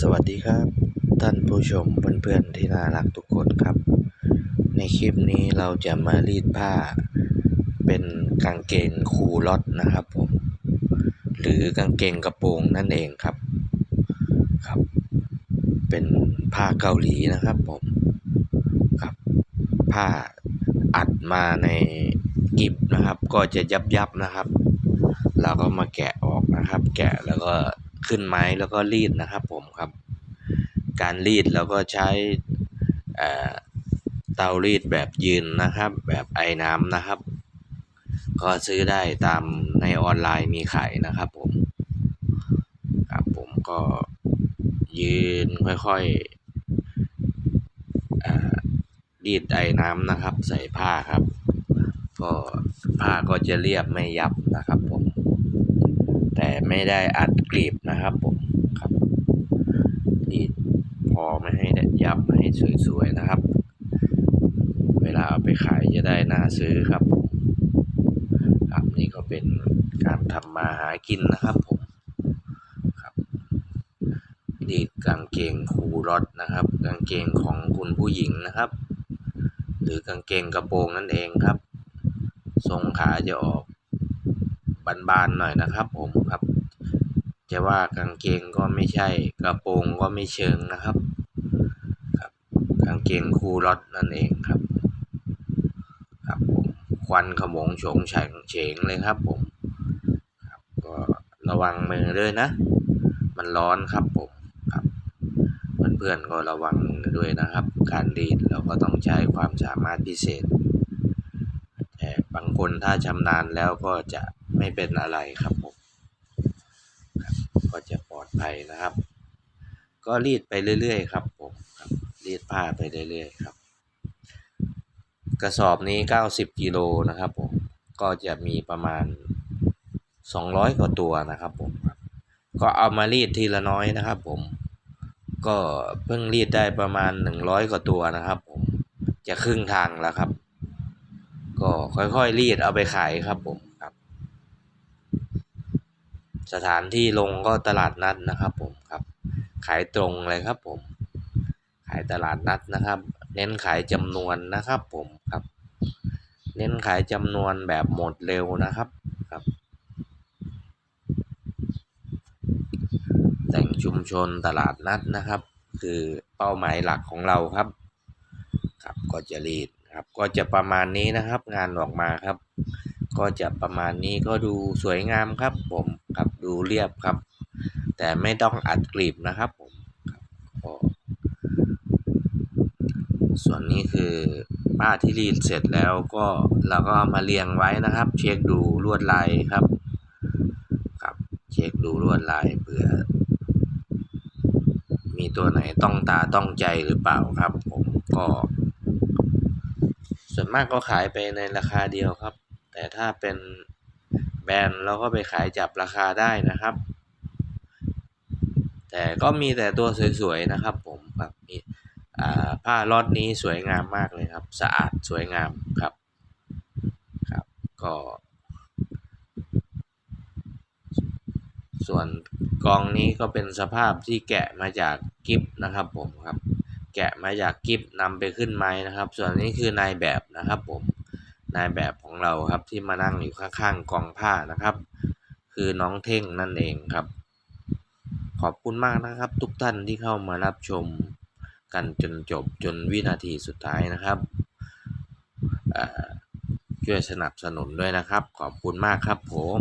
สวัสดีครับ ท่านผู้ชมเพื่อนๆที่น่ารักทุกคนครับ ในคลิปนี้เราจะมารีดผ้า เป็นกางเกงคูลอตนะครับผม หรือกางเกงกระโปรงนั่นเองครับครับ เป็นผ้าเกาหลีนะครับผมครับ ผ้าอัดมาในกิบนะครับ ก็จะยับยับๆนะครับ เราก็มาแกะออกนะครับ แกะแล้วก็ ขึ้นไม้แล้วก็รีดนะครับผมครับ การรีดเราก็ใช้เตารีดแบบยืนนะครับ แบบไอ้น้ำนะครับ ก็ซื้อได้ตามในออนไลน์มีขายนะครับผมครับผมก็ยืนค่อยๆเอ่อรีดไอ้น้ำนะครับ ใส่ผ้าครับ ก็ผ้าก็จะเรียบไม่ยับนะครับผม ไม่ได้อัดกรีบนะครับผมครับรีดพอไม่ให้ยับให้สวยๆนะครับ เวลาเอาไปขายจะได้น่าซื้อครับผมครับนี่ก็เป็นการทำมาหากินนะครับผมครับรีดกางเกงคูรอดนะครับ กางเกงของคุณผู้หญิงนะครับ หรือกางเกงกระโปรงนั่นเองครับ ทรงขาจะออก บานๆหน่อยนะครับ ผมครับ จะว่ากางเกงก็ไม่ใช่กระโปรงก็ไม่เชิงนะครับ ครับ กางเกงคูลอตนั่นเองครับ ครับผมควันขมงโฉงเฉงเฉงเลยครับผมครับก็ระวังมือด้วยนะ มันร้อนครับผมครับเพื่อนๆก็ระวังด้วยนะครับ การรีดเราก็ต้องใช้ความสามารถพิเศษแต่บางคนถ้าชำนาญแล้วก็จะ ไม่เป็นอะไรครับผมก็จะปลอดภัยนะครับ ก็รีดไปเรื่อยๆครับผมครับรีดผ้าไปเรื่อยๆครับ กระสอบนี้ 90กิโลนะครับผมก็จะมีประมาณ 200 กว่าตัวนะครับผมบก็เอามารีดทีละน้อยนะครับ ผม ก็เพิ่งรีดได้ประมาณ 100 กว่าตัวนะครับ ผมจะครึ่งทางแล้วครับ ก็ค่อยๆรีดเอาไปขายครับผม สถานที่ลงก็ตลาดนัดนะครับผมครับขายตรงเลยครับผมขายตลาดนัดนะครับ เน้นขายจำนวนนะครับผมครับ เน้นขายจำนวนแบบหมดเร็วนะครับครับ แต่งชุมชนตลาดนัดนะครับ คือเป้าหมายหลักของเราครับ ครับก็จะรีดครับก็จะประมาณนี้นะครับ งานออกมาครับ ก็จะประมาณนี้ก็ดูสวยงามครับผม ครับดูเรียบครับ แต่ไม่ต้องอัดกลีบนะครับผมครับส่วนนี้คือผ้าที่รีดเสร็จแล้วก็เราก็มาเรียงไว้นะครับ เช็คดูลวดลายครับครับ เช็คดูลวดลายเผื่อ มีตัวไหนต้องตาต้องใจหรือเปล่าครับ ผมก็ ส่วนมากก็ขายไปในราคาเดียวครับ แต่ถ้าเป็น แบรนด์เราก็ไปขายจับราคาได้นะครับ แต่ก็มีแต่ตัวสวยๆนะครับ ผมครับมีอ่ผ้าลอตนี้สวยงามมากเลยครับ สะอาดสวยงามครับครับก็ ส่วนกองนี้ก็เป็นสภาพที่แกะมาจากกิฟนะครับผมครับ แกะมาจากกิฟนำไปขึ้นไม้นะครับ ส่วนนี้คือนายแบบนะครับผม นายแบบของเราครับที่มานั่งอยู่ข้างๆกองผ้านะครับ คือน้องเท่งนั่นเองครับ ขอบคุณมากนะครับ ทุกท่านที่เข้ามารับชมกันจนจบจนวินาทีสุดท้ายนะครับเออช่วยสนับสนุนด้วยนะครับ ขอบคุณมากครับผม